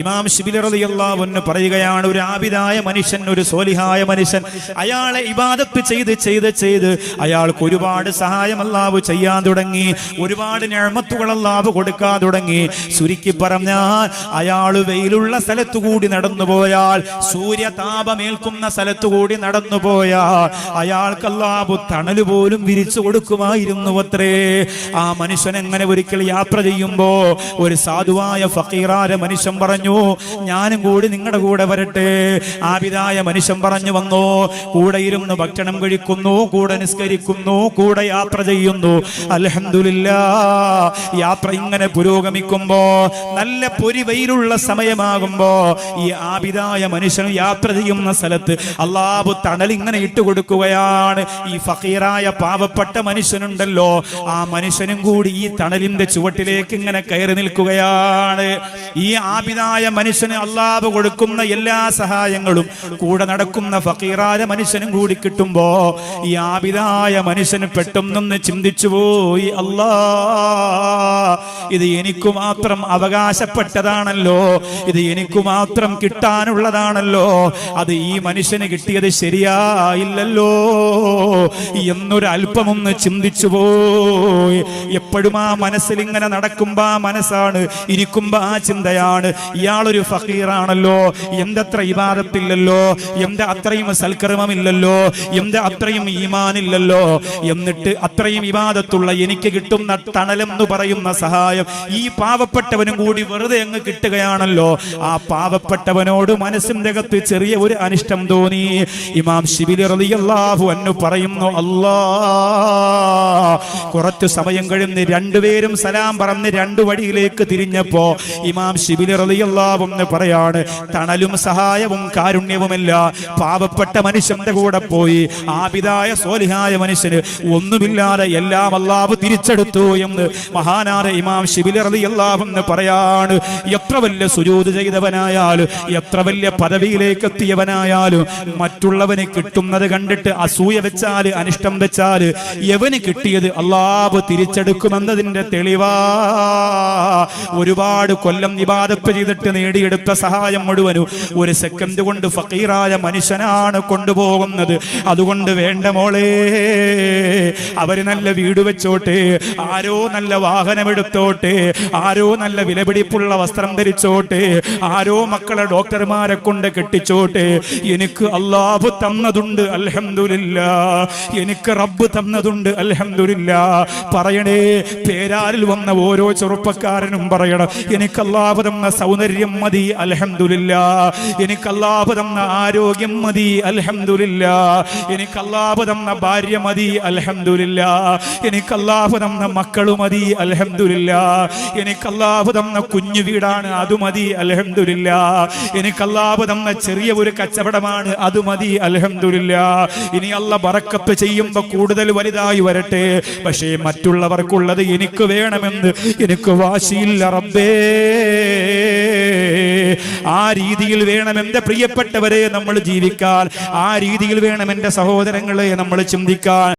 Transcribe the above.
ഇമാം ഷിബിലറിയല്ലാവെന്ന് പറയുകയാണ് ഒരു ആബിദായ മനുഷ്യൻ ഒരു സോലിഹായ മനുഷ്യൻ അയാളെ ഇബാദത്ത് ചെയ്ത് ചെയ്ത് ചെയ്ത് അയാൾക്ക് ഒരുപാട് സഹായം അല്ലാവ് ചെയ്യാൻ തുടങ്ങി ഒരുപാട് ഞഴമത്തുകൾ അല്ലാവ് കൊടുക്കാൻ തുടങ്ങി. ചുരുക്കി പറഞ്ഞാൽ അയാൾ വെയിലുള്ള സ്ഥലത്തുകൂടി നടന്നു പോയാൽ സൂര്യതാപമേൽക്കുന്ന സ്ഥലത്തുകൂടി നടന്നു പോയാൽ അയാൾക്ക് അല്ലാവ് തണൽ പോലും വിരിച്ചു കൊടുക്കുമായിരുന്നു അത്രേ ആ മനുഷ്യൻ എങ്ങനെ ഒരിക്കൽ യാത്ര ചെയ്യുമ്പോൾ ഒരു സാധുവായ ഫക്കീറാര മനുഷ്യൻ പറഞ്ഞു ഞാനും കൂടി നിങ്ങളുടെ കൂടെ വരട്ടെ. ആപിതായ മനുഷ്യൻ പറഞ്ഞു വന്നു കൂടെ ഇരുന്ന് ഭക്ഷണം കഴിക്കുന്നു കൂടെ നിസ്കരിക്കുന്നു കൂടെ യാത്ര ചെയ്യുന്നു. അൽഹംദുലില്ലാ യാത്ര ഇങ്ങനെ പുരോഗമിക്കുമ്പോ നല്ല പൊരി വെയിലുള്ള സമയമാകുമ്പോ ഈ ആപിതായ മനുഷ്യൻ യാത്ര ചെയ്യുന്ന സ്ഥലത്ത് അള്ളാബു തണൽ ഇങ്ങനെ ഇട്ട് കൊടുക്കുകയാണ്. ഈ ഫക്കീറായ പാവപ്പെട്ട മനുഷ്യനുണ്ടല്ലോ ആ മനുഷ്യനും കൂടി ഈ തണലിന്റെ ചുവട്ടിലേക്ക് ഇങ്ങനെ കയറി നിൽക്കുകയാണ്. ഈ ആപിതായ മനുഷ്യന് അള്ളാഹ് കൊടുക്കുന്ന എല്ലാ സഹായങ്ങളും കൂടെ നടക്കുന്ന ഫക്കീറായ മനുഷ്യനും കൂടി കിട്ടുമ്പോ ഈ ആപിതായ മനുഷ്യന് പെട്ടെന്നൊന്ന് ചിന്തിച്ചു പോയി അല്ലാ ഇത് എനിക്ക് മാത്രം അവകാശപ്പെട്ടതാണല്ലോ ഇത് എനിക്ക് മാത്രം കിട്ടാനുള്ളതാണല്ലോ അത് ഈ മനുഷ്യന് കിട്ടിയത് ശരിയായില്ലല്ലോ. എന്നൊരു അല്പമൊന്ന് ചിന്തിച്ചു പോയി എപ്പോഴും ആ മനസ്സിൽ ഇങ്ങനെ നടക്കുമ്പോ ആ മനസ്സാണ് ഇരിക്കുമ്പോ ആ ചിന്തയാണ്. ഇയാളൊരു ഫക്കീറാണല്ലോ എന്തത്ര ഇബാദത്തില്ലല്ലോ എന്റെ അത്രയും സൽക്കർമ്മമില്ലല്ലോ എന്റെ അത്രയും ഈമാനില്ലല്ലോ. എന്നിട്ട് അത്രയും ഇബാദത്തുള്ള എനിക്ക് കിട്ടുന്ന തണലെന്ന് പറയുന്ന സഹായം ഈ പാവപ്പെട്ടവനും കൂടി വെറുതെ അങ്ങ് കിട്ടുകയാണല്ലോ. ആ പാവപ്പെട്ടവനോട് മനസ്സിന്റെ അകത്ത് ചെറിയ ഒരു അനിഷ്ടം തോന്നി. ഇമാം ശിബിലി റളിയല്ലാഹു അന്നു പറയുന്നു അല്ലാ. കുറച്ചു സമയം കഴിഞ്ഞ് രണ്ടുപേരും സലാം പറഞ്ഞ് രണ്ടു വഴിയിലേക്ക് തിരിഞ്ഞപ്പോ ഇമാം ശിബിലി പറയാണ് തണലും സഹായവും കാരുണ്യവുമല്ല. പാവപ്പെട്ട മനുഷ്യന്റെ കൂടെ പോയി ആപിതായ സോലിഹായ മനുഷ്യന് ഒന്നുമില്ലാതെ എല്ലാം അല്ലാഹു തിരിച്ചെടുത്തു എന്ന് മഹാനായ ഇമാം ശിബിലി പറയാണ്. എത്ര വലിയ സുജൂദ് ചെയ്തവനായാലും എത്ര വലിയ പദവിയിലേക്ക് എത്തിയവനായാലും മറ്റുള്ളവന് കിട്ടുന്നത് കണ്ടിട്ട് അസൂയ വെച്ചാൽ അനിഷ്ടം വെച്ചാൽ എവന് കിട്ടിയത് അള്ളാബ് തിരിച്ചെടുക്കുമെന്നതിന്റെ തെളിവാ. ഒരുപാട് കൊല്ലം നിബാദപ്പ് ചെയ്തിട്ട് നേടിയെടുത്ത സഹായം മുഴുവനും ഒരു സെക്കൻഡ് കൊണ്ട് ഫക്കീറായ മനുഷ്യനാണ് കൊണ്ടുപോകുന്നത്. അതുകൊണ്ട് വേണ്ട മോളെ അവർ നല്ല വീട് വെച്ചോട്ടെ ആരോ നല്ല വാഹനം എടുത്തോട്ടെ ആരോ നല്ല വിലപിടിപ്പുള്ള വസ്ത്രം ധരിച്ചോട്ടെ ആരോ മക്കളെ ഡോക്ടർമാരെ കൊണ്ട് കെട്ടിച്ചോട്ടെ എനിക്ക് അള്ളാഹു തന്നതുണ്ട് അൽഹംദുലില്ല എനിക്ക് റബ്ബ് തന്നതുണ്ട് അലഹമില്ല പറയണേ പേരാരിൽ വന്ന ഓരോ ചെറുപ്പക്കാരനും പറയണം എനിക്ക് അള്ളാഹു തന്ന സൗന്ദര്യം മതി അലഹമില്ല എനിക്ക് അള്ളാഹു തന്ന ആരോഗ്യം മതി അലഹമില്ല എനിക്ക് അള്ളാഹു തന്ന ഭാര്യ മതി അലഹമില്ല എനിക്ക് അള്ളാഹു തന്ന മക്കളു മതി അലഹമില്ല എനിക്ക് അള്ളാഹു തന്ന കുഞ്ഞു വീടാണ് അത് മതി അലഹമില്ല എനിക്ക് തന്ന ചെറിയ ഒരു കച്ചവടമാണ് അത് മതി അലഹമില്ല ഇനി അല്ല ബറക്കത്ത് ചെയ്യുമ്പോ കൂടുതൽ വലുതായി വരട്ടെ. പക്ഷേ മറ്റുള്ളവർക്കുള്ളത് എനിക്ക് വേണമെന്ന് എനിക്ക് വാശിയില്ല റബ്ബേ. ആ രീതിയിൽ വേണം പ്രിയപ്പെട്ടവരെ നമ്മൾ ജീവിക്കാൻ. ആ രീതിയിൽ വേണം സഹോദരങ്ങളെ നമ്മൾ ചിന്തിക്കാൻ.